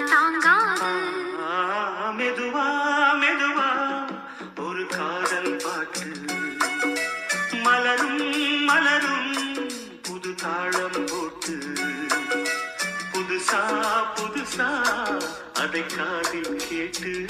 தாங்காது. மெதுவா மெதுவா ஒரு காதல் பாட்டு. மலரும் மலரும் புது தாளம் போட்டு. புதுசா புதுசா அதை காதில் கேட்டு.